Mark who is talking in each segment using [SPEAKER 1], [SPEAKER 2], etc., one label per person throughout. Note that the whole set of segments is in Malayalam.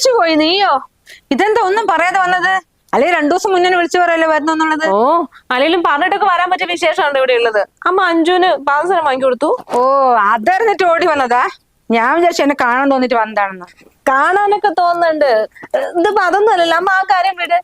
[SPEAKER 1] പേടിച്ചു പോയി നീയോ? ഇതെന്താ ഒന്നും പറയാതെ വന്നത്? അല്ലെ രണ്ടു ദിവസം മുന്നേ വിളിച്ചു പറയല്ലേ വരുന്നത്
[SPEAKER 2] ഓ അല്ലെങ്കിലും പറഞ്ഞിട്ടൊക്കെ വരാൻ പറ്റിയ വിശേഷമാണ് ഇവിടെ ഉള്ളത്. അമ്മ അഞ്ജുവിന് പാദസരം വാങ്ങി കൊടുത്തു.
[SPEAKER 1] ഓ അതറിഞ്ഞിട്ട് ഓടി വന്നതാ? ഞാൻ വിചാരിച്ചു എന്നെ കാണാൻ തോന്നിട്ട് വന്നതാണെന്ന്.
[SPEAKER 2] കാണാനൊക്കെ തോന്നുന്നുണ്ട്. ഇതിപ്പോ അതൊന്നും അല്ലല്ലോ. അമ്മ ആ കാര്യം വിട്.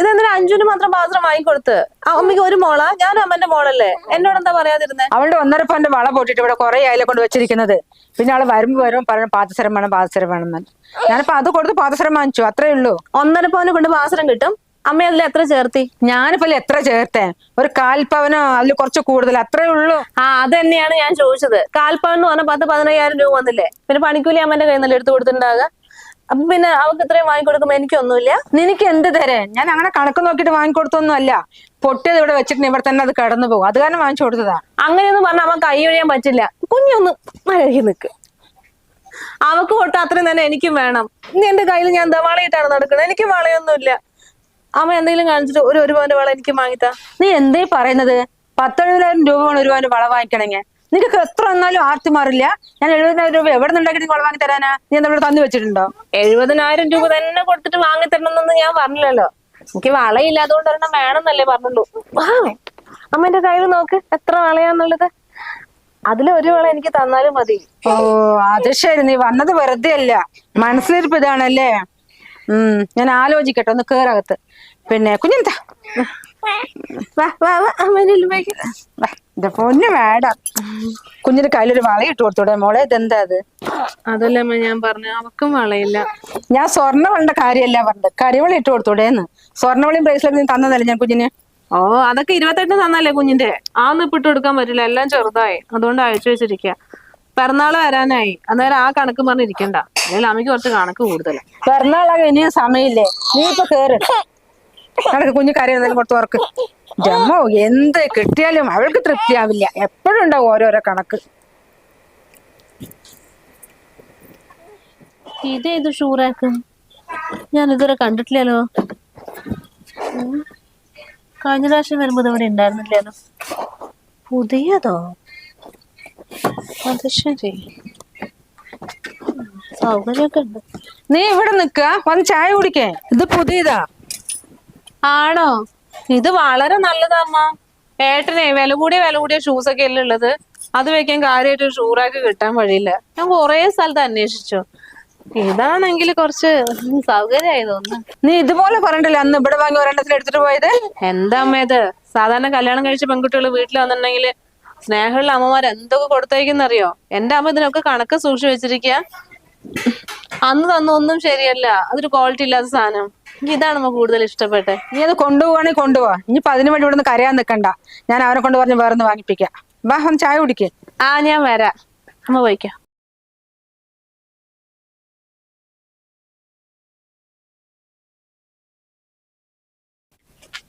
[SPEAKER 2] ഇതെന്തിനാ അഞ്ജുവിന് മാത്രം പാത്രം വാങ്ങിക്കൊടുത്ത്? ആ അമ്മയ്ക്ക് ഒരു മോളാ? ഞാനും അമ്മന്റെ മോളല്ലേ? എന്നോട് എന്താ പറയാതിരുന്നേ?
[SPEAKER 1] അവളുടെ ഒന്നര പവന്റെ വള പൊട്ടിട്ട് ഇവിടെ കുറെ അയല കൊണ്ട് വെച്ചിരിക്കുന്നത്. പിന്നെ അവൾ വരുമ്പോ വരും പറയണം പാദസരം വേണം പാദസരം വേണം എന്ന്. ഞാനിപ്പോ അത് കൊടുത്ത് പാദസരം വാങ്ങിച്ചു അത്രേ ഉള്ളൂ.
[SPEAKER 2] ഒന്നര പവന് കൊണ്ട് പാദസരം കിട്ടും. അമ്മ അതിൽ എത്ര ചേർത്തി?
[SPEAKER 1] ഞാനിപ്പോ എത്ര ചേർത്തേ? ഒരു കാൽപ്പവനോ അതിൽ കുറച്ച് കൂടുതൽ അത്രേ ഉള്ളൂ.
[SPEAKER 2] ആ അത് തന്നെയാണ് ഞാൻ ചോദിച്ചത്. കാൽപ്പവൻ എന്ന് പറഞ്ഞാൽ പത്ത് പതിനയ്യായിരം രൂപ വന്നില്ലേ? പിന്നെ പണിക്കൂലി അമ്മന്റെ കയ്യിൽ നിന്നല്ലേ എടുത്തു കൊടുത്തിട്ടുണ്ടാകുക അപ്പൊ പിന്നെ അവൾക്ക് ഇത്രയും വാങ്ങിക്കൊടുക്കുമ്പോ എനിക്കൊന്നുമില്ല.
[SPEAKER 1] നിനക്ക് എന്ത് തരാൻ ഞാൻ അങ്ങനെ കണക്ക് നോക്കിട്ട് വാങ്ങിക്കൊടുത്തൊന്നും അല്ല പൊട്ടിയത് ഇവിടെ വെച്ചിട്ട് ഇവിടെ തന്നെ അത് കടന്നു പോകും. അത് കാരണം വാങ്ങിച്ചു കൊടുത്തതാ.
[SPEAKER 2] അങ്ങനെയൊന്നും പറഞ്ഞാൽ അവൻ കൈ ഒഴിയാൻ പറ്റില്ല. കുഞ്ഞൊന്ന് മഴകി നിക്ക്. അവക്ക് പൊട്ട അത്രയും തന്നെ എനിക്കും വേണം. ഇനി എന്റെ കയ്യിൽ ഞാൻ എന്താ വളയിട്ടാണ് നടക്കുന്നത്. എനിക്ക് വളയൊന്നുമില്ല. അവൻ എന്തെങ്കിലും കാണിച്ചിട്ട് ഒരു ഒരു പവന്റെ വള എനിക്ക് വാങ്ങിത്താ.
[SPEAKER 1] നീ എന്തേ പറയുന്നത്? പത്തെഴുപതിനായിരം രൂപ വേണം ഒരു പവന്റെ വള വാങ്ങിക്കണമെങ്കിൽ. നിനക്ക് എത്ര വന്നാലും ആർത്തി മാറില്ല? ഞാൻ എഴുപതിനായിരം രൂപ എവിടെ നിന്നുണ്ടാക്കി നിങ്ങൾ വാങ്ങി തരാനാ നീ എന്താ ഇവിടെ തന്നു വെച്ചിട്ടുണ്ടോ?
[SPEAKER 2] എഴുപതിനായിരം രൂപ തന്നെ കൊടുത്തിട്ട് വാങ്ങി തരണമെന്നൊന്നും ഞാൻ പറഞ്ഞില്ലല്ലോ. എനിക്ക് വളയില്ലാതുകൊണ്ട് ഒരെണ്ണം വേണമെന്നല്ലേ പറഞ്ഞുള്ളൂ. അമ്മന്റെ അമ്മ എന്റെ കയ്യിൽ നോക്ക് എത്ര വളയാന്നുള്ളത്. അതിലൊരു ഒരു വള എനിക്ക് തന്നാലും മതി.
[SPEAKER 1] ഓ അത് ശരി. നീ വന്നത് വെറുതെ അല്ല. മനസ്സിലിരിപ്പ് ഇതാണല്ലേ? ഉം ഞാൻ ആലോചിക്കട്ടെ. ഒന്ന് കേറകത്ത് പിന്നെ കുഞ്ഞെന്താ?
[SPEAKER 2] വാ വാ വാ വാ
[SPEAKER 1] എന്റെ പൊന്നു വേടാ കുഞ്ഞിന്റെ കയ്യിലൊരു വള ഇട്ട് കൊടുത്തൂടെ മോളെ ഇതെന്താ അത്?
[SPEAKER 2] അതല്ലേ അമ്മ ഞാൻ പറഞ്ഞു അവക്കും വളയില്ല.
[SPEAKER 1] ഞാൻ സ്വർണവളിന്റെ കാര്യമല്ല പറഞ്ഞത്. കരിവള ഇട്ട് കൊടുത്തോടേന്ന് സ്വർണവളിയും ബ്രേസ്ലെറ്റ് നീ തന്നതല്ലേ ഞാൻ കുഞ്ഞിന്?
[SPEAKER 2] ഓ അതൊക്കെ ഇരുപത്തെട്ട് തന്നല്ലേ കുഞ്ഞിന്റെ? ആ ഇപ്പിട്ട് കൊടുക്കാൻ പറ്റില്ല എല്ലാം ചെറുതായി. അതുകൊണ്ട് അയച്ചു വെച്ചിരിക്കുക പിറന്നാൾ വരാനായി. അന്നേരം ആ കണക്ക് പറഞ്ഞിരിക്കണ്ട അല്ലെങ്കിൽ അമ്മയ്ക്ക് കുറച്ച് കണക്ക് കൂടുതൽ
[SPEAKER 1] പിറന്നാളാകെ ഇനിയും സമയമില്ലേ? നീ ഇപ്പൊ കേറ്. നടക്ക് കുഞ്ഞു കാര്യം പുറത്ത് ഓർക്ക് ജമ്മോ എന്ത് കിട്ടിയാലും അവൾക്ക് തൃപ്തിയാവില്ല. എപ്പോഴും ഉണ്ടാവും ഓരോരോ കണക്ക്.
[SPEAKER 2] ഇതേത് ഷൂറാക്ക്? ഞാൻ ഇതുവരെ കണ്ടിട്ടില്ലല്ലോ. കഴിഞ്ഞ പ്രാവശ്യം വരുമ്പോ ഇവിടെ ഉണ്ടായിരുന്നില്ലല്ലോ. പുതിയതോ? അത് ശരി സൗകര്യമൊക്കെ ഉണ്ട്.
[SPEAKER 1] നീ ഇവിടെ നിക്ക വന്ന് ചായ കുടിക്കേ. ഇത് പുതിയതാ.
[SPEAKER 2] ആണോ? ഇത് വളരെ നല്ലതാമ്മ. ഏട്ടനെ വില കൂടിയ വില കൂടിയ ഷൂസ് ഒക്കെ അല്ലേ ഉള്ളത്. അത് വെക്കാൻ കാര്യമായിട്ട് ഒരു ഷൂറാക്ക് കിട്ടാൻ വഴിയില്ല. ഞാൻ കൊറേ സ്ഥലത്ത് അന്വേഷിച്ചു. ഇതാണെങ്കിൽ കുറച്ച് സൗകര്യമായി തോന്നുന്നു.
[SPEAKER 1] നീ ഇതുപോലെ പറഞ്ഞിട്ടില്ല അന്ന് ഇവിടെ വാങ്ങി ഒരെണ്ണത്തിൽ എടുത്തിട്ട് പോയത്?
[SPEAKER 2] എന്താ അമ്മ ഇത്? സാധാരണ കല്യാണം കഴിച്ച പെൺകുട്ടികൾ വീട്ടിൽ വന്നിട്ടുണ്ടെങ്കിൽ സ്നേഹമുള്ള അമ്മമാർ എന്തൊക്കെ കൊടുത്തേക്കുന്നറിയോ? എന്റെ അമ്മ ഇതിനൊക്കെ കണക്ക് സൂക്ഷിച്ചു വെച്ചിരിക്കുക അന്ന് തന്നൊന്നും ശരിയല്ല. അതൊരു ക്വാളിറ്റി ഇല്ലാത്ത സാധനം. ഇതാണ് നമുക്ക് കൂടുതൽ ഇഷ്ടപ്പെട്ടെ
[SPEAKER 1] നീ അത് കൊണ്ടുപോവാണെങ്കിൽ കൊണ്ടുപോവാ ഇനിയിപ്പോ അതിനു വേണ്ടി ഇവിടെ നിന്ന് കരയാൻ നിക്കണ്ട. ഞാൻ അവനെ കൊണ്ട് പറഞ്ഞ് വേറൊന്ന് വാങ്ങിപ്പിക്കാം. വാ ഒന്ന് ചായ കുടിക്കേ.
[SPEAKER 2] ആ ഞാൻ വരാം. അമ്മ പോയിക്കോ.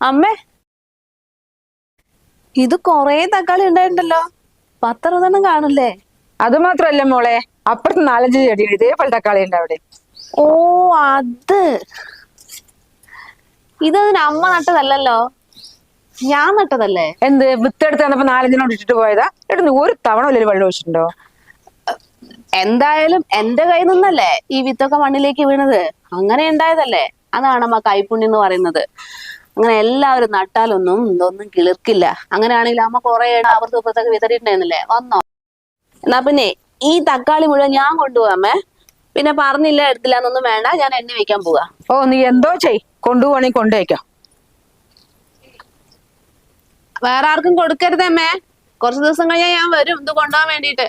[SPEAKER 2] അമ്മേ. ഇത് കൊറേ തക്കാളി ഉണ്ടായിട്ടുണ്ടല്ലോ. പത്തറുപതെണ്ണം കാണില്ലേ?
[SPEAKER 1] അത് മാത്രല്ല മോളെ. അപ്പുറത്ത് നാലഞ്ച് ചെടി ഇതേപോലെ തക്കാളി ഉണ്ട് അവിടെ.
[SPEAKER 2] ഓ അത്. ഇതതിന് അമ്മ നട്ടതല്ലല്ലോ. ഞാൻ നട്ടതല്ലേ?
[SPEAKER 1] എന്ത് വിത്തെടുത്ത് തന്നപ്പോ നാലഞ്ചിനോട് ഇട്ടിട്ട് പോയതാ? എടുന്ന് ഒരു തവണ വലിയ വെള്ളം ഒഴിച്ചിട്ടുണ്ടോ?
[SPEAKER 2] എന്തായാലും എന്റെ കയ്യിൽ നിന്നല്ലേ ഈ വിത്തൊക്കെ മണ്ണിലേക്ക് വീണത്. അങ്ങനെ ഉണ്ടായതല്ലേ? അതാണ് അമ്മ കൈപ്പുണ്യം എന്ന് പറയുന്നത്. അങ്ങനെ എല്ലാവരും നട്ടാലൊന്നും ഇതൊന്നും കിളിർക്കില്ല. അങ്ങനെയാണെങ്കിൽ അമ്മ കുറെ അപ്പുറത്തും ഇപ്പുറത്തൊക്കെ വിതറിയിട്ടുണ്ടായിരുന്നില്ലേ? വന്നോ. എന്നാ പിന്നെ ഈ തക്കാളി മുഴുവൻ ഞാൻ കൊണ്ടുപോകാമേ പിന്നെ പറഞ്ഞില്ല എടുത്തില്ല എന്നൊന്നും വേണ്ട. ഞാൻ എണ്ണി വെക്കാൻ പോവാ.
[SPEAKER 1] ഓ നീ എന്തോ ചെയ്. കൊണ്ടുപോവാണെങ്കിൽ കൊണ്ടുവയ്ക്കാം.
[SPEAKER 2] വേറെ ആർക്കും കൊടുക്കരുത് അമ്മേ. കുറച്ച് ദിവസം കഴിഞ്ഞാൽ ഞാൻ വരും. ഇത് കൊണ്ടുപോകാൻ വേണ്ടിട്ട്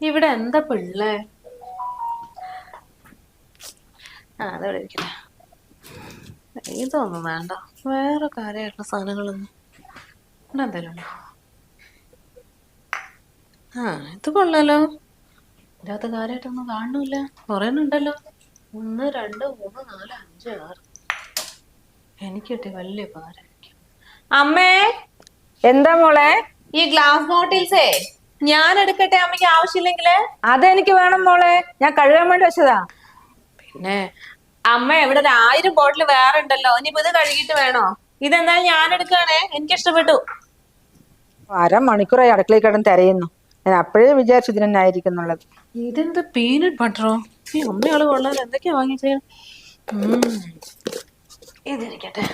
[SPEAKER 2] ഇവിടെ എന്താ പിള്ളേ? ആ അതവിടെ ഇരിക്കട്ടെ. ഇതൊന്നും വേണ്ട. വേറെ കാര്യമായിട്ടുള്ള സാധനങ്ങളൊന്നും. ഇവിടെ എന്തെങ്കിലും ഉണ്ടോ? ആ ഇത് കൊള്ളാലോ. ഇതിനകത്ത് കാര്യമായിട്ടൊന്നും കാണുന്നില്ല. കുറേ എണ്ണം ഉണ്ടല്ലോ ഒന്ന് രണ്ട് മൂന്ന് നാല് അഞ്ച് ആറ്. എനിക്ക് കിട്ടിയ വലിയ അമ്മേ!
[SPEAKER 1] എന്താ മോളെ?
[SPEAKER 2] ഈ ഗ്ലാസ് ബോട്ടിൽസേ ഞാൻ എടുക്കട്ടെ അമ്മയ്ക്ക് ആവശ്യമില്ലെങ്കിൽ?
[SPEAKER 1] അതെനിക്ക് വേണം മോളെ. ഞാൻ കഴുകാൻ വേണ്ടി വെച്ചതാ.
[SPEAKER 2] പിന്നെ അമ്മ ഇവിടെ ഒരു ആയിരം ബോട്ടിൽ വേറെ ഉണ്ടല്ലോ. ഇനിയിപ്പോ ഇത് കഴുകിട്ട് വേണോ? ഇതെന്തായാലും ഞാൻ എടുക്കുകയാണേ. എനിക്ക് ഇഷ്ടപ്പെട്ടു
[SPEAKER 1] അരമണിക്കൂറായി അടുക്കളയിൽ കിടന്ന് തിരയുന്നു. ഞാൻ അപ്പോഴേ വിചാരിച്ചു ഇതിനായിരിക്കും എന്നുള്ളത്
[SPEAKER 2] ഇതെന്ത് പീനട്ട് ബട്ടറോ ഈ അമ്മയാൾ കൊള്ളാൻ എന്തൊക്കെയാ വാങ്ങിച്ചേ? ഇതിരിക്കട്ടെ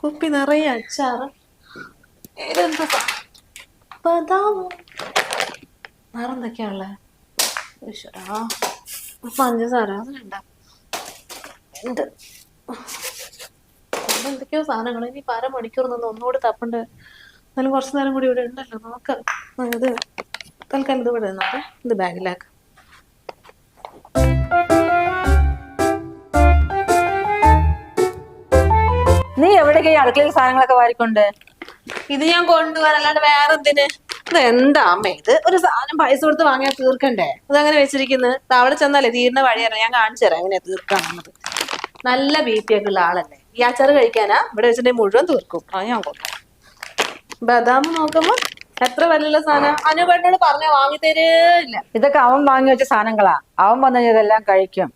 [SPEAKER 2] കുപ്പി നിറയെ അച്ചാറ്. ഇതെന്താ ബദാമോ. വേറെ എന്തൊക്കെയാ ഉള്ളെ? ഈശ്വരാ പഞ്ചസാര. അത് വേണ്ട. എന്ത്? എന്തൊക്കെയോ സാധനങ്ങൾ ഇനി ഇപ്പൊ അരമണിക്കൂർ നിന്ന് ഒന്നുകൂടി തപ്പണ്ട്. എന്നാലും കുറച്ച് നേരം കൂടി ഇവിടെ ഉണ്ടല്ലോ. നോക്കാം ആ, ഇത് തൽക്കാലം ഇത് ഇവിടെ നോക്കാം ഇത് ബാഗിലാക്കാം.
[SPEAKER 1] നീ എവിടെയൊക്കെ ഈ അടുക്കളയിൽ സാധനങ്ങളൊക്കെ വാരിക്കൊണ്ട്?
[SPEAKER 2] ഇത് ഞാൻ കൊണ്ടുപോകാൻ അല്ലാണ്ട് വേറെ എന്തിന് ഇത് എന്താ അമ്മ? ഇത് ഒരു സാധനം പൈസ കൊടുത്ത് വാങ്ങിയാൽ തീർക്കണ്ടേ? അതങ്ങനെ വെച്ചിരിക്കുന്നത് അവിടെ ചെന്നാലേ തീരുന്ന വഴിയറിയാം ഞാൻ കാണിച്ചു തരാം എങ്ങനെയാ തീർക്കാമെന്നത് നല്ല ബി പി ഒക്കെ ഉള്ള ആളല്ലേ. ഈ അച്ചാറ് കഴിക്കാനാ ഇവിടെ വെച്ചിട്ടുണ്ടെങ്കിൽ മുഴുവൻ തീർക്കും. അത് ഞാൻ കൊടുക്കാം ബദാം നോക്കുമ്പോ എത്ര വിലയുള്ള സാധനം? അനുപേട്ടനോട് പറഞ്ഞ വാങ്ങി തരേയില്ല
[SPEAKER 1] ഇതൊക്കെ അവൻ വാങ്ങി വെച്ച സാധനങ്ങളാ. അവൻ വന്നു ഇതെല്ലാം കഴിക്കും.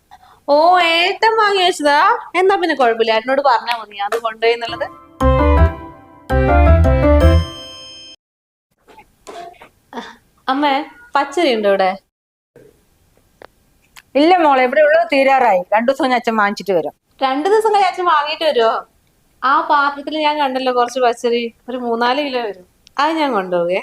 [SPEAKER 2] ഓ ഏട്ടൻ വാങ്ങി വെച്ചതാ? എന്നാ പിന്നെ കുഴപ്പമില്ല ഏട്ടനോട് പറഞ്ഞാ മതി. അത് കൊണ്ടുപോയി എന്നുള്ളത്. അമ്മേ പച്ചരി ഉണ്ടോ ഇവിടെ?
[SPEAKER 1] ഇല്ല മോളെ ഇവിടെ ഉള്ളത് തീരാറായി. രണ്ടു ദിവസം ഞാൻ അച്ഛൻ വാങ്ങിച്ചിട്ട് വരും.
[SPEAKER 2] രണ്ടു ദിവസം കഴിഞ്ഞ അച്ഛൻ വാങ്ങിയിട്ട് വരുമോ ആ പാത്രത്തിൽ ഞാൻ കണ്ടല്ലോ കുറച്ച് പച്ചരി. ഒരു മൂന്നാൽ കിലോ വരും. അത് ഞാൻ കൊണ്ടുപോകേ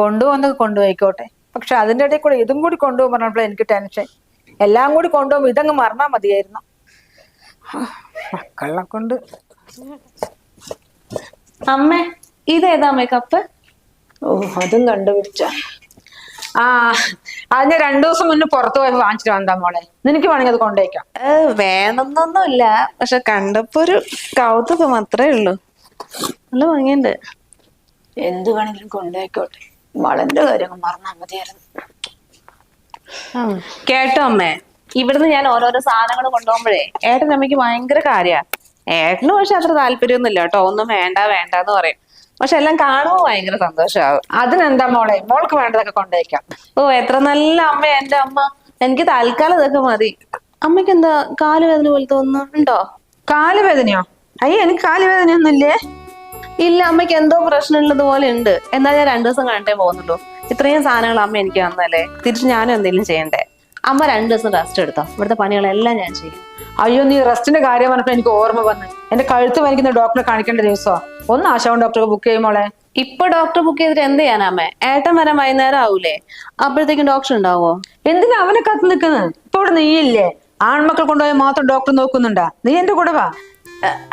[SPEAKER 1] കൊണ്ടുപോകുന്നത് കൊണ്ടുപോയിക്കോട്ടെ. പക്ഷെ അതിന്റെ ഇടയിൽ കൂടെ ഇതും കൂടി കൊണ്ടുപോകാൻ പറഞ്ഞപ്പോൾ എനിക്ക് ടെൻഷൻ എല്ലാം കൂടി കൊണ്ടുപോകുമ്പോൾ ഇതങ്ങ് മറന്നാ മതിയായിരുന്നു. മക്കളെ കൊണ്ട്.
[SPEAKER 2] അമ്മേ ഇതേതാ അമ്മേ കപ്പ്
[SPEAKER 1] ഓ അതും കണ്ടുപിടിച്ച. ആ ഞാൻ രണ്ടു ദിവസം മുന്നേ പുറത്തു പോയി വാങ്ങിച്ചിട്ട് വന്നാ മോളെ. നിനക്ക് വേണമെങ്കിൽ അത് കൊണ്ടുപോയിക്കാം.
[SPEAKER 2] വേണമെന്നൊന്നുമില്ല. പക്ഷെ കണ്ടപ്പോ ഒരു കൗതുകം മാത്രമേ ഉള്ളൂ. നല്ല ഭംഗിയുണ്ട്.
[SPEAKER 1] എന്ത് വേണമെങ്കിലും കൊണ്ടുപോയിക്കോട്ടെ. മോളന്റെ കാര്യം മറന്നാ മതിയായിരുന്നു.
[SPEAKER 2] കേട്ടോ അമ്മേ. ഇവിടുന്ന് ഞാൻ ഓരോരോ സാധനങ്ങൾ കൊണ്ടുപോകുമ്പോഴേ ഏട്ടൻ അമ്മയ്ക്ക് ഭയങ്കര കാര്യ. ഏട്ടന് പക്ഷെ അത്ര താല്പര്യമൊന്നുമില്ല കേട്ടോ. ഒന്നും വേണ്ട വേണ്ട എന്ന് പറയും. പക്ഷെ എല്ലാം കാണുമ്പോൾ ഭയങ്കര സന്തോഷമാവും
[SPEAKER 1] അതിനെന്താ മോളെ? മോൾക്ക് വേണ്ടതൊക്കെ കൊണ്ടുപോയിക്കാം
[SPEAKER 2] ഓ എത്ര നല്ല അമ്മ എന്റെ അമ്മ. എനിക്ക് തൽക്കാലം ഇതൊക്കെ മതി. അമ്മയ്ക്ക് എന്താ കാലുവേദന പോലത്തെ ഒന്നും ഉണ്ടോ?
[SPEAKER 1] കാലുവേദനയോ? അയ്യ എനിക്ക് കാലുവേദനയൊന്നുമില്ലേ?
[SPEAKER 2] ഇല്ല അമ്മയ്ക്ക് എന്തോ പ്രശ്നമുള്ളത് പോലെ ഉണ്ട്. എന്നാൽ ഞാൻ രണ്ടു ദിവസം കണ്ടേ പോകുന്നുള്ളൂ. ഇത്രയും സാധനങ്ങൾ അമ്മ എനിക്ക് തന്നല്ലേ? തിരിച്ച് ഞാനും എന്തെങ്കിലും ചെയ്യണ്ടേ? അമ്മ രണ്ടു ദിവസം റെസ്റ്റ് എടുത്തോ? ഇവിടുത്തെ പണികളെല്ലാം ഞാൻ ചെയ്യും.
[SPEAKER 1] അയ്യോ നീ റെസ്റ്റിന്റെ കാര്യം പറഞ്ഞപ്പോ എനിക്ക് ഓർമ്മ വന്നു. എന്റെ കഴുത്ത് വലിക്കുന്ന ഡോക്ടറെ കാണിക്കേണ്ട ദിവസോ? ഒന്ന് ആശാവൻ ഡോക്ടറെ ബുക്ക് ചെയ്യുമോളെ
[SPEAKER 2] ഇപ്പൊ ഡോക്ടർ ബുക്ക് ചെയ്തിട്ട് എന്ത് ചെയ്യാനാ അമ്മേ? ഏട്ടൻ വരാൻ വൈകുന്നേരം ആവൂലേ? അപ്പോഴത്തേക്കും ഡോക്ടർ ഉണ്ടാവോ?
[SPEAKER 1] എന്തിനാ അവനെ കത്ത് നിൽക്കുന്നത് ഇപ്പൊ ഇവിടെ നീയില്ലേ? ആൺമക്കൾ കൊണ്ടുപോയാൽ മാത്രം ഡോക്ടർ നോക്കുന്നുണ്ടാ? നീ എന്റെ കൂടെ വാ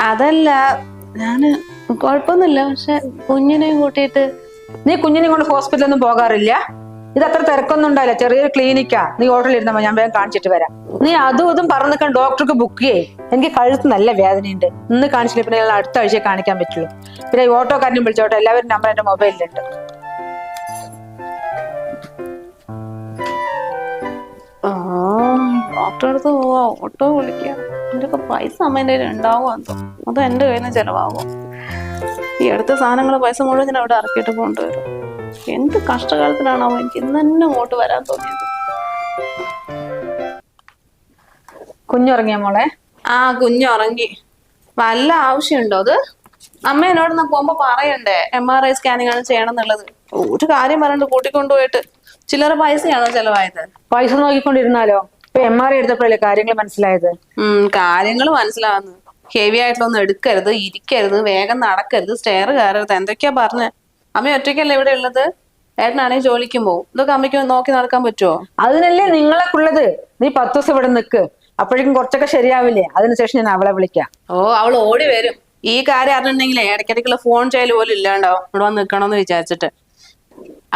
[SPEAKER 2] അതല്ല ഞാൻ കുഴപ്പമൊന്നുമില്ല. പക്ഷെ കുഞ്ഞിനെയും കൂട്ടിയിട്ട്
[SPEAKER 1] നീ കുഞ്ഞിനെയും കൊണ്ട് ഹോസ്പിറ്റലൊന്നും പോകാറില്ല? ഇത് അത്ര തിരക്കൊന്നും ഉണ്ടായില്ല ചെറിയൊരു ക്ലിനിക്കാ നീ ഹോട്ടലിൽ ഇരുന്നപ്പോ ഞാൻ വേഗം കാണിച്ചിട്ട് വരാം. നീ അതും ഇതും പറഞ്ഞു നിൽക്കാൻ ഡോക്ടർക്ക് ബുക്ക് ചെയ്യേ. എനിക്ക് കഴുത്ത് നല്ല വേദനയുണ്ട്. ഇന്ന് കാണിച്ചില്ല പിന്നെ അടുത്ത ആഴ്ച കാണിക്കാൻ പറ്റുള്ളൂ. പിന്നെ ഓട്ടോക്കാരനും വിളിച്ചോട്ടെ. എല്ലാവരും നമ്പർ എന്റെ മൊബൈലിലുണ്ട്
[SPEAKER 2] ഓട്ടോ വിളിക്കാം. പൈസ അമ്മേന്റെ കയ്യിൽ ഉണ്ടാവുമോ എന്തോ. അത് എന്റെ കയ്യിൽ നിന്ന് ഈ അടുത്ത സാധനങ്ങൾ പൈസ മുഴുവൻ ഞാൻ അവിടെ ഇറക്കിയിട്ട് കൊണ്ടുവരും എന്ത് കഷ്ടകാലത്തിനാണോ എനിക്ക് ഇന്ന് തന്നെ അങ്ങോട്ട് വരാൻ തോന്നിയത്?
[SPEAKER 1] കുഞ്ഞുറങ്ങിയ മോളെ?
[SPEAKER 2] ആ കുഞ്ഞുറങ്ങി. വല്ല ആവശ്യമുണ്ടോ അത്? അമ്മ എന്നോട് നാ പോകുമ്പോ പറയണ്ടേ എം ആർ ഐ സ്കാനിങ് ആണ് ചെയ്യണം എന്നുള്ളത് ഒരു കാര്യം പറഞ്ഞിട്ട് കൂട്ടിക്കൊണ്ടുപോയിട്ട്. ചില്ലറ പൈസയാണോ ചെലവായത്?
[SPEAKER 1] പൈസ നോക്കിക്കൊണ്ടിരുന്നാലോ? ഇപ്പൊ എം ആർ ഐ എടുത്തപ്പോഴല്ലേ കാര്യങ്ങൾ മനസ്സിലായത്?
[SPEAKER 2] ഉം കാര്യങ്ങൾ മനസ്സിലാവുന്നു. ഹെവി ആയിട്ടുള്ളൊന്നും എടുക്കരുത് ഇരിക്കരുത് വേഗം നടക്കരുത് സ്റ്റെയർ കയറരുത് എന്തൊക്കെയാ പറഞ്ഞ്? അമ്മ ഒറ്റയ്ക്കല്ലേ ഇവിടെ ഉള്ളത്? ഏട്ടനാണെങ്കിൽ ജോലിക്കും പോകും ഇതൊക്കെ അമ്മയ്ക്ക് നോക്കി നടക്കാൻ പറ്റുമോ
[SPEAKER 1] അതിനല്ലേ നിങ്ങളൊക്കെയുള്ളത് നീ പത്ത് ദിവസം ഇവിടെ നിൽക്ക് അപ്പോഴേക്കും കുറച്ചൊക്കെ ശരിയാവില്ലേ? അതിനുശേഷം ഞാൻ അവളെ വിളിക്കാം.
[SPEAKER 2] ഓ അവൾ ഓടി വരും. ഈ കാര്യം അറിഞ്ഞിട്ടുണ്ടെങ്കിലേ ഇടയ്ക്കിടയ്ക്കുള്ള ഫോൺ ചെയ്യൽ പോലും ഇല്ലാണ്ടാവും. ഇവിടെ വന്ന് നിൽക്കണമെന്ന് വിചാരിച്ചിട്ട്.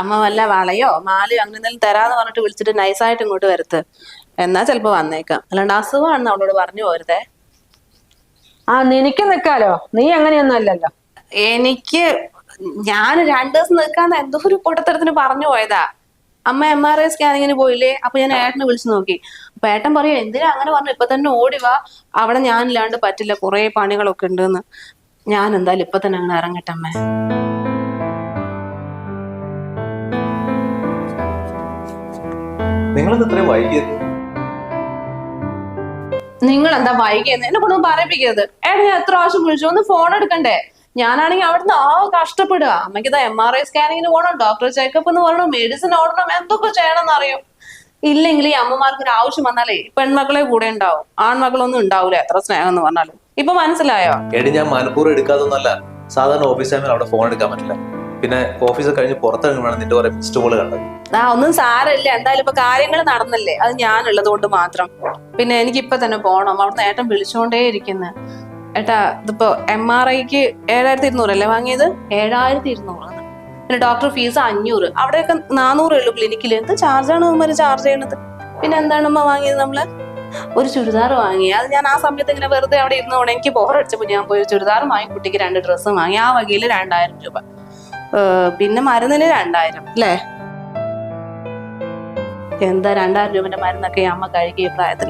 [SPEAKER 2] അമ്മ വല്ല വളയോ മാലയോ അങ്ങനെ എന്തെങ്കിലും തരാന്ന് പറഞ്ഞിട്ട് വിളിച്ചിട്ട് നൈസായിട്ട് ഇങ്ങോട്ട് വരുത്ത്. എന്നാ ചിലപ്പോ വന്നേക്കാം. അല്ലാണ്ട് അസുഖമാണെന്ന് അവളോട് പറഞ്ഞു പോരുതേ.
[SPEAKER 1] ആ നിനക്ക് നിക്കാലോ. നീ അങ്ങനെയൊന്നും അല്ലല്ലോ.
[SPEAKER 2] എനിക്ക് ഞാൻ രണ്ടു ദിവസം നിൽക്കാന്ന് എന്തോ ഒരു പൊട്ടത്തരത്തിന് പറഞ്ഞു പോയതാ. അമ്മ എം ആർ ഐ സ്കാനിങ്ങിന് പോയില്ലേ? അപ്പൊ ഞാൻ ഏട്ടനെ വിളിച്ചു നോക്കി. അപ്പൊ ഏട്ടൻ പറയും എന്തിനാ? അങ്ങനെ പറഞ്ഞു ഇപ്പൊ തന്നെ ഓടിവാ അവിടെ ഞാനില്ലാണ്ട് പറ്റില്ല. കുറെ പണികളൊക്കെ ഉണ്ടെന്ന്. ഞാൻ എന്തായാലും ഇപ്പൊ തന്നെ അങ്ങനെ ഇറങ്ങട്ടെ അമ്മ. നിങ്ങൾ എന്താ വൈകിയെന്ന് എന്നെ കൊണ്ടൊന്നും പറയിപ്പിക്കരുത്. ഏട്ടാ ഞാൻ എത്ര പ്രാവശ്യം വിളിച്ചു? ഒന്ന് ഫോൺ എടുക്കണ്ടേ? ഞാനാണെങ്കിൽ അവിടുന്ന് ആ കഷ്ടപ്പെടുക. അമ്മയ്ക്ക് ഇതാ എം ആർ ഐ സ്കാനിങ്ങിന് പോകണം ഡോക്ടർ ചെക്കപ്പ് എന്ന് പറയണം മെഡിസിൻ ഓടണം എന്തൊക്കെ ചെയ്യണം എന്നറിയും ഇല്ലെങ്കിൽ ഈ അമ്മമാർക്ക് ഒരു ആവശ്യം വന്നാലേ പെൺമക്കളെ കൂടെ ഉണ്ടാവും. ആൺമക്കളൊന്നും ഉണ്ടാവില്ല എത്ര സ്നേഹം എന്ന് പറഞ്ഞാലും. ഇപ്പൊ മനസ്സിലായോ?
[SPEAKER 3] എടി ഞാൻ മനഃപൂർവം എടുക്കാതൊന്നല്ല സാധാരണ ഓഫീസ് ടൈമിൽ അവിടെ ഫോൺ എടുക്കാൻ പറ്റില്ല. പിന്നെ ഓഫീസ് കഴിഞ്ഞ് പുറത്തിറങ്ങുമ്പോഴാണ് നിന്റെ കുറെ മിസ്ഡ് കോൾ കണ്ടത്.
[SPEAKER 2] ആ ഒന്നും സാരമില്ല. എന്തായാലും ഇപ്പൊ കാര്യങ്ങൾ നടന്നല്ലേ? അത് ഞാനുള്ളത് കൊണ്ട് മാത്രം. പിന്നെ എനിക്ക് ഇപ്പൊ തന്നെ പോണം. അവിടുന്ന് ഏട്ടൻ വിളിച്ചുകൊണ്ടേ ഇരിക്കുന്നു ഏട്ടാ ഇതിപ്പോ എം ആർ ഐക്ക് ഏഴായിരത്തി ഇരുന്നൂറല്ലേ വാങ്ങിയത്? ഏഴായിരത്തി ഇരുന്നൂറ് പിന്നെ ഡോക്ടർ ഫീസ് അഞ്ഞൂറ്. അവിടെയൊക്കെ നാനൂറേ ഉള്ളൂ ക്ലിനിക്കിൽ എന്ത് ചാർജാണ് ഉമ്മ ചാർജ് ചെയ്യണത്? പിന്നെ എന്താണ് അമ്മ വാങ്ങിയത് നമ്മൾ? ഒരു ചുരിദാർ വാങ്ങി. അത് ഞാൻ ആ സമയത്ത് ഇങ്ങനെ വെറുതെ അവിടെ ഇരുന്നോടെ എനിക്ക് ബോറടിച്ചപ്പോൾ ഞാൻ പോയി ചുരിദാറും ചുരിദാർ വാങ്ങി. കുട്ടിക്ക് രണ്ട് ഡ്രസ്സും വാങ്ങി. ആ വകയിൽ രണ്ടായിരം രൂപ. പിന്നെ മരുന്നിന് രണ്ടായിരം. അല്ലേ? എന്താ രണ്ടായിരം രൂപന്റെ മരുന്നൊക്കെ അമ്മ കഴുകിയ പ്രായത്തിൽ.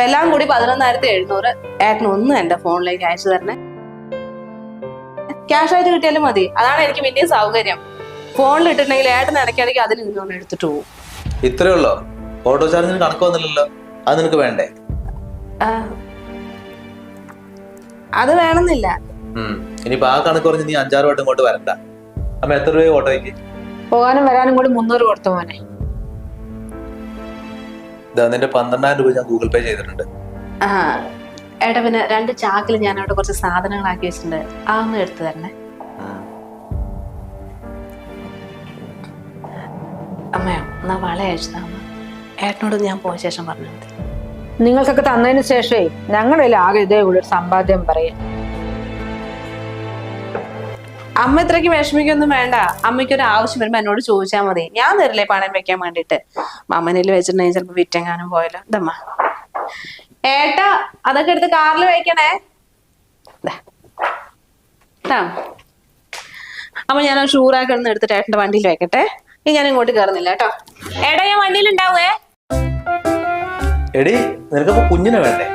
[SPEAKER 2] എല്ലാം കൂടി പതിനൊന്നായിരത്തി എഴുന്നൂറ്. ഏട്ടന് ഒന്ന് എന്റെ ഫോണിലേക്ക് അയച്ചു തരണേ. ക്യാഷ് ആയിട്ട് കിട്ടിയാലും മതി. അതാണ് എനിക്ക് വലിയ സൗകര്യം. ഫോണിൽ ഇട്ടിട്ടുണ്ടെങ്കിൽ ഏട്ടൻ ഇടയ്ക്കിടയ്ക്ക് അതിൽ നിന്നുകൊണ്ട് എടുത്തിട്ട് പോകും
[SPEAKER 3] ഇത്രേ ഉള്ളോ? ഓട്ടോ ചാർജിന് കണക്ക് വന്നില്ലല്ലോ. അത് നിനക്ക് വേണ്ടേ?
[SPEAKER 2] ആ, അത് വേണമെന്നില്ല.
[SPEAKER 3] ഇനിയിപ്പോ ആ കണക്ക് പറഞ്ഞ് നീ അഞ്ചാറ് വട്ടം ഇങ്ങോട്ട് വരണ്ട. അമ്മ എത്ര രൂപ ഓട്ടോയ്ക്ക്?
[SPEAKER 1] പോകാനും വരാനും കൂടി മുന്നൂറ് കൊടുത്തു മോനെ.
[SPEAKER 3] നിന്റെ പന്ത്രണ്ടായിരം രൂപ ഞാൻ ഗൂഗിൾ പേ ചെയ്തിട്ടുണ്ട്.
[SPEAKER 2] ആ ഏട്ടാ പിന്നെ രണ്ട് ചാക്കിൽ ഞാൻ അവിടെ കുറച്ച് സാധനങ്ങളാക്കി വെച്ചിട്ടുണ്ട്. ആ ഒന്ന് എടുത്തു തരണേ. അമ്മയോ എന്നാ വള അയച്ചു ഏട്ടനോട് ഞാൻ പോയ ശേഷം പറഞ്ഞാൽ മതി.
[SPEAKER 1] നിങ്ങൾക്കൊക്കെ തന്നതിന് ശേഷമേ ഞങ്ങളുടെ ആകെ ഇതേ ഉള്ളൂ ഒരു സമ്പാദ്യം പറയാം
[SPEAKER 2] അമ്മ ഇത്രയ്ക്ക് വിഷമിക്കൊന്നും വേണ്ട. അമ്മയ്ക്ക് ഒരു ആവശ്യം വരുമ്പോ എന്നോട് ചോദിച്ചാൽ മതി. ഞാൻ തരില്ലേ പണം വെക്കാൻ വേണ്ടിട്ട് മാമനിൽ വെച്ചിട്ടുണ്ടെങ്കിൽ ചിലപ്പോ വിറ്റെങ്ങാനും പോയല്ലോ. ഇതമ്മ. ഏട്ടാ അതൊക്കെ എടുത്ത് കാറിൽ വയ്ക്കണേ. അമ്മ ഞാൻ ആ ഷൂറാക്കി ഒന്ന് എടുത്തിട്ട് ഏട്ടന്റെ വണ്ടിയിൽ വെക്കട്ടെ. ഇനി ഞാൻ ഇങ്ങോട്ട് കയറുന്നില്ല കേട്ടോ. ഏട്ടാ ഞാൻ വണ്ടിയിൽ ഉണ്ടാവേ.
[SPEAKER 3] എടി നിനക്കപ്പോ കുഞ്ഞിനെ വേണ്ടേ?